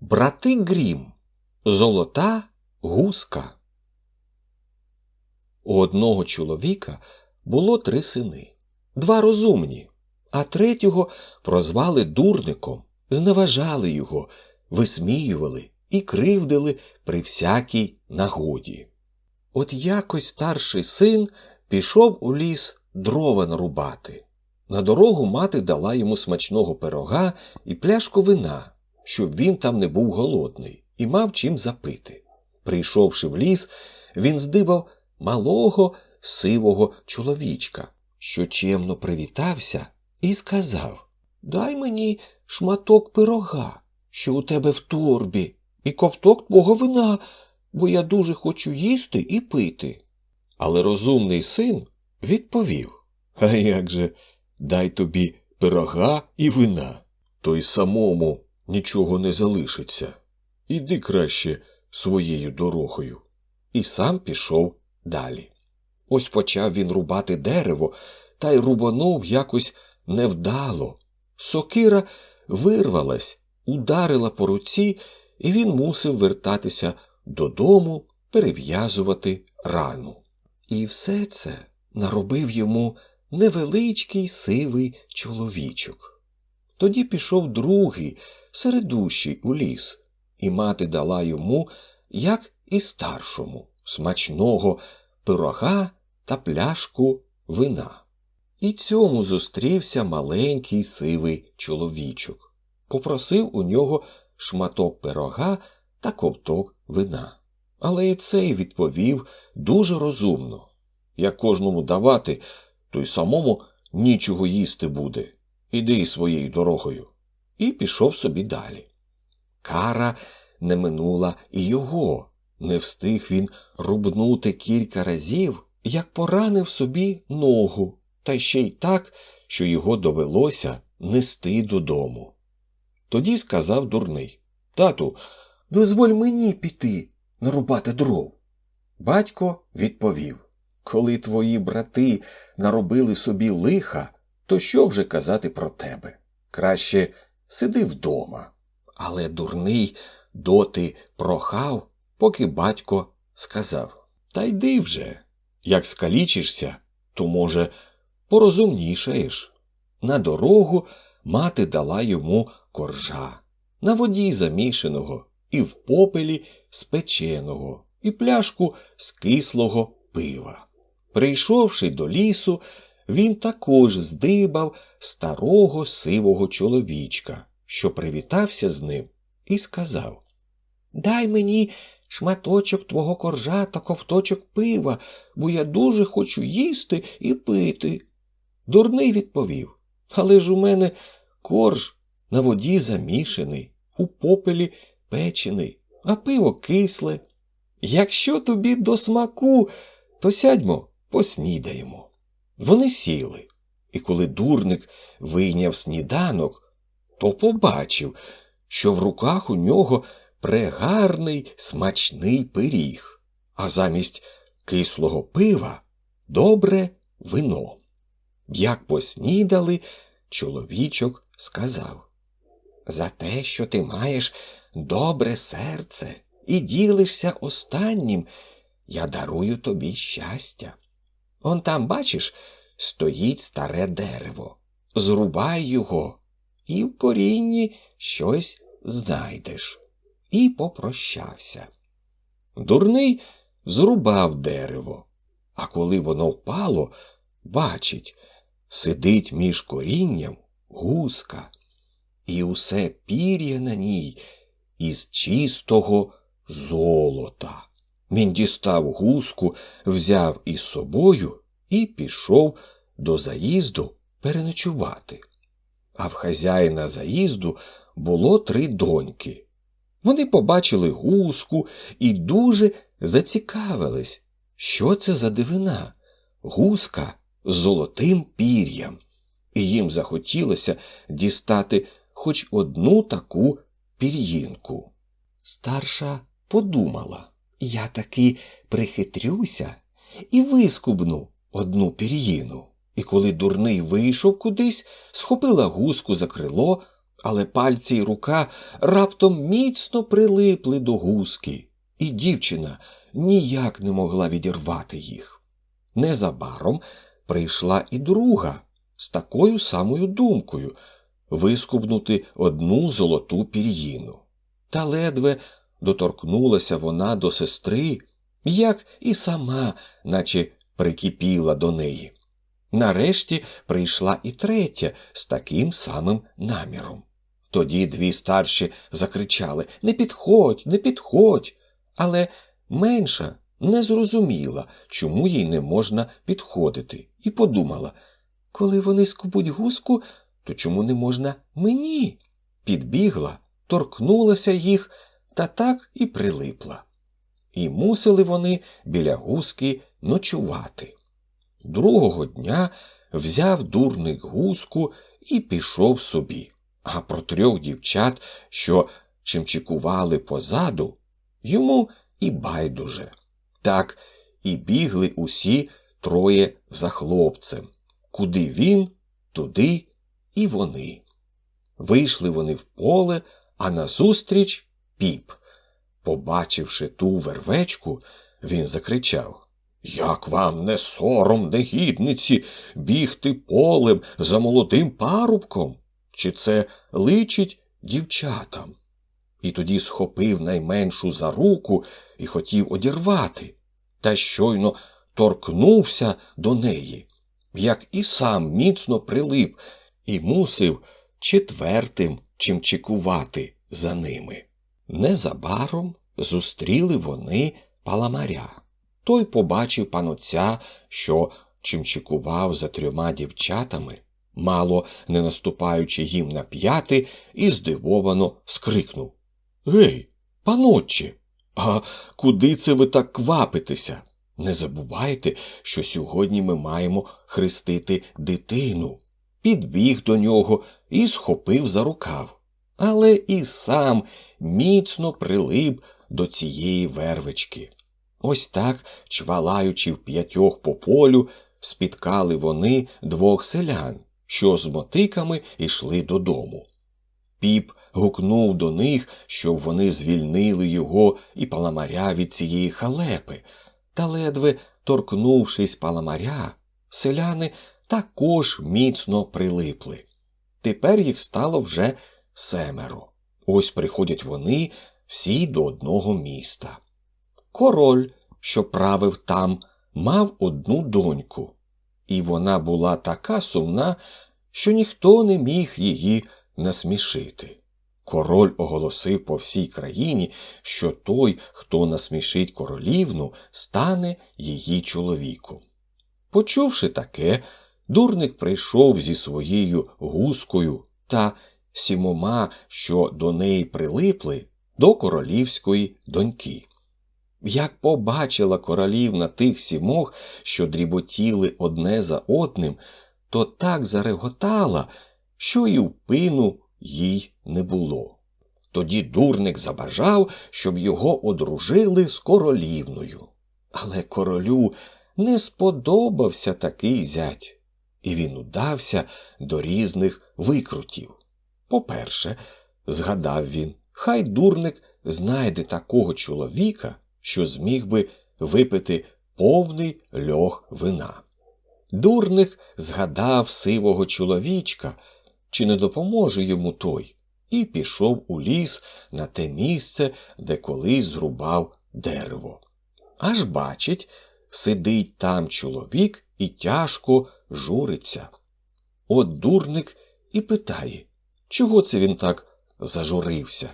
Брати Грім. Золота гуска. У одного чоловіка було три сини, два розумні, а третього прозвали дурником, зневажали його, висміювали і кривдили при всякій нагоді. От якось старший син пішов у ліс дрова нарубати. На дорогу мати дала йому смачного пирога і пляшку вина, щоб він там не був голодний і мав чим запити. Прийшовши в ліс, він здибав малого сивого чоловічка, що чемно привітався і сказав Дай мені шматок пирога, що у тебе в торбі, і ковток твого вина, бо я дуже хочу їсти і пити. Але розумний син відповів А як же, дай тобі пирога і вина, то й самому нічого не залишиться. Іди краще своєю дорогою. І сам пішов далі. Ось почав він рубати дерево, та й рубанув якось невдало. Сокира вирвалась, ударила по руці, і він мусив вертатися додому, перев'язувати рану. І все це наробив йому невеличкий сивий чоловічок. Тоді пішов другий, середущий у ліс, і мати дала йому, як і старшому, смачного пирога та пляшку вина. І цьому зустрівся маленький сивий чоловічок. Попросив у нього шматок пирога та ковток вина. Але і цей відповів дуже розумно. Як кожному давати, то й самому нічого їсти буде. Іди своєю дорогою. І пішов собі далі. Кара не минула і його. Не встиг він рубнути кілька разів, як поранив собі ногу, та ще й так, що його довелося нести додому. Тоді сказав дурний Тату, дозволь мені піти нарубати дров. Батько відповів Коли твої брати наробили собі лиха, то що вже казати про тебе? Краще сиди вдома. Але дурний доти прохав, поки батько сказав Та йди вже. Як скалічишся, то, може, порозумнішаєш. На дорогу мати дала йому коржа, на воді замішаного, і в попелі спеченого, і пляшку з кислого пива. Прийшовши до лісу, він також здибав старого сивого чоловічка, що привітався з ним, і сказав Дай мені шматочок твого коржа та ковточок пива, бо я дуже хочу їсти і пити. Дурний відповів Але ж у мене корж на воді замішаний, у попелі печений, а пиво кисле. Якщо тобі до смаку, то сядьмо, поснідаємо. Вони сіли, і коли дурник вийняв сніданок, то побачив, що в руках у нього прегарний смачний пиріг, а замість кислого пива добре вино. Як поснідали, чоловічок сказав За те, що ти маєш добре серце і ділишся останнім, я дарую тобі щастя. Он там, бачиш, стоїть старе дерево. Зрубай його, і в корінні щось знайдеш. І попрощався. Дурний зрубав дерево, а коли воно впало, бачить, сидить між корінням гуска, і усе пір'я на ній із чистого золота. Він дістав гуску, взяв із собою і пішов до заїзду переночувати. А в хазяїна заїзду було три доньки. Вони побачили гуску і дуже зацікавились, що це за дивина, гуска з золотим пір'ям, і їм захотілося дістати хоч одну таку пір'їнку. Старша подумала я таки прихитрюся і вискубну одну пір'їну. І коли дурний вийшов кудись, схопила гуску за крило, Але пальці й рука раптом міцно прилипли до гуски, і дівчина ніяк не могла відірвати їх. Незабаром прийшла і друга з такою самою думкою вискубнути одну золоту пір'їну. Та ледве доторкнулася вона до сестри, як і сама, наче прикипіла до неї. Нарешті прийшла і третя з таким самим наміром. Тоді дві старші закричали Не підходь, не підходь. Але менша не зрозуміла, чому їй не можна підходити, і подумала коли вони скубуть гуску, то чому не можна мені? Підбігла, торкнулася їх та так і прилипла. І мусили вони біля гуски ночувати. Другого дня взяв дурник гуску і пішов собі, а про трьох дівчат, що чимчикували позаду, йому і байдуже. Так і бігли усі троє за хлопцем. Куди він, туди і вони. Вийшли вони в поле, а назустріч піп. Побачивши ту вервечку, він закричав Як вам не сором, негідниці, бігти полем за молодим парубком? Чи це личить дівчатам? І тоді схопив найменшу за руку і хотів одірвати, та щойно торкнувся до неї, як і сам міцно прилип і мусив четвертим чимчикувати за ними. Незабаром зустріли вони паламаря. Той побачив панотця, що чимчикував за трьома дівчатами, мало не наступаючи їм на п'яти, і здивовано скрикнув Гей, панотче, а куди це ви так квапитеся? Не забувайте, що сьогодні ми маємо хрестити дитину. Підбіг до нього і схопив за рукав. Але і сам міцно прилип до цієї вервички. Ось так, чвалаючи в п'ятьох по полю, спіткали вони двох селян, що з мотиками йшли додому. Піп гукнув до них, щоб вони звільнили його і паламаря від цієї халепи, та ледве торкнувшись паламаря, селяни також міцно прилипли. Тепер їх стало вже семеро. Ось приходять вони всі до одного міста. Король, що правив там, мав одну доньку, і вона була така сумна, що ніхто не міг її насмішити. Король оголосив по всій країні, що той, хто насмішить королівну, стане її чоловіком. Почувши таке, дурник прийшов зі своєю гускою та сімома, що до неї прилипли, до королівської доньки. Як побачила королівна тих сімох, що дріботіли одне за одним, то так зареготала, що і впину їй не було. Тоді дурник забажав, щоб його одружили з королівною. Але королю не сподобався такий зять, і він удався до різних викрутів. По-перше, згадав він, хай дурник знайде такого чоловіка, що зміг би випити повний льох вина. Дурник згадав сивого чоловічка, чи не допоможе йому той, і пішов у ліс на те місце, де колись зрубав дерево. Аж бачить, сидить там чоловік і тяжко журиться. От дурник і питає, чого це він так зажурився?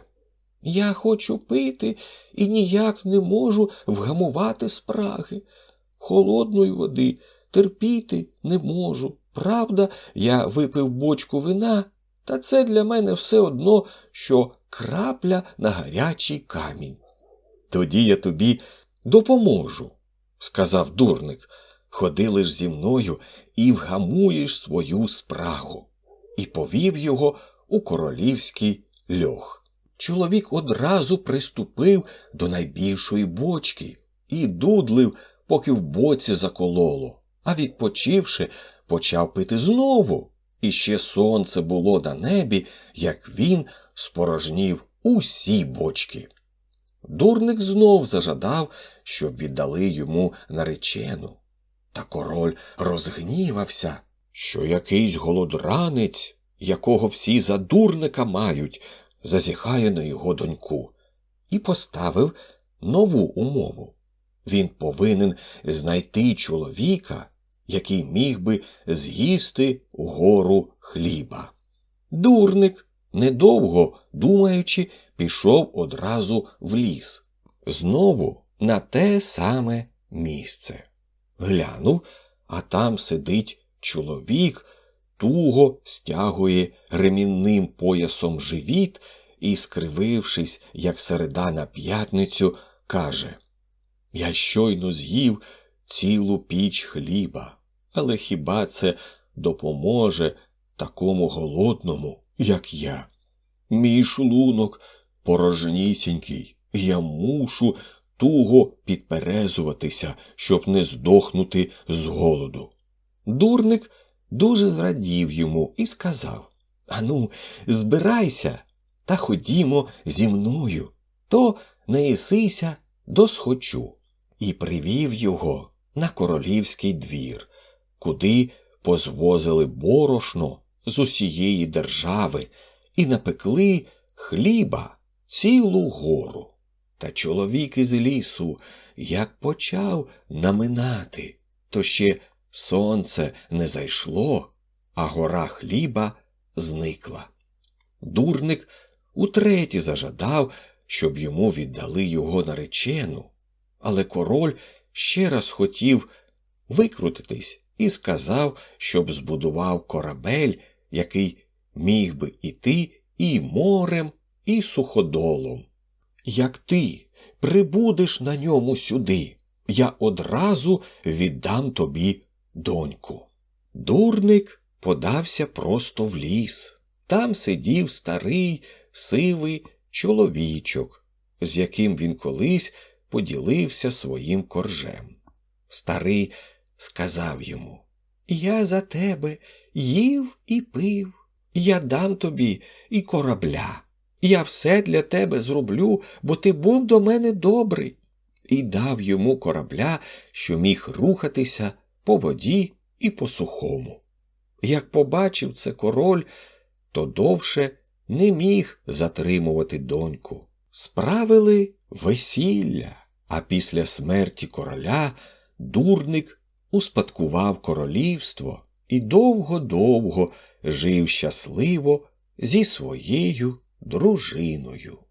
Я хочу пити і ніяк не можу вгамувати спраги. Холодної води терпіти не можу. Правда, я випив бочку вина, та це для мене все одно, що крапля на гарячий камінь. Тоді я тобі допоможу, сказав дурник. Ходи лиш зі мною і вгамуєш свою спрагу. І повів його у королівський льох. Чоловік одразу приступив до найбільшої бочки і дудлив, поки в боці закололо, а відпочивши, почав пити знову і ще сонце було на небі, як він спорожнів усі бочки. Дурник знов зажадав, щоб віддали йому наречену. Та король розгнівався, що якийсь голодранець, якого всі за дурника мають, зазіхає на його доньку, і поставив нову умову. Він повинен знайти чоловіка, який міг би з'їсти гору хліба. Дурник, недовго думаючи, пішов одразу в ліс, знову на те саме місце. Глянув, а там сидить чоловік, туго стягує ремінним поясом живіт і, скривившись, як середа на п'ятницю, каже Я щойно з'їв цілу піч хліба, але хіба це допоможе такому голодному, як я? Мій шлунок порожнісінький, я мушу туго підперезуватися, щоб не здохнути з голоду. Дурник дуже зрадів йому і сказав Ану, збирайся та ходімо зі мною, то не ісися досхочу. І привів його на королівський двір, куди позвозили борошно з усієї держави і напекли хліба цілу гору. Та чоловік із лісу, як почав наминати, то ще сонце не зайшло, а гора хліба зникла. Дурник утретє зажадав, щоб йому віддали його наречену, але король ще раз хотів викрутитись і сказав, щоб збудував корабель, який міг би іти і морем, і суходолом. Як ти прибудеш на ньому сюди, я одразу віддам тобі доньку. Дурник подався просто в ліс. Там сидів старий сивий чоловічок, з яким він колись поділився своїм коржем. Старий сказав йому Я за тебе їв і пив, я дам тобі і корабля. Я все для тебе зроблю, бо ти був до мене добрий. І дав йому корабля, що міг рухатися по воді і по сухому. Як побачив це король, то довше не міг затримувати доньку. Справили весілля, а після смерті короля дурник успадкував королівство і довго-довго жив щасливо зі своєю дружиною.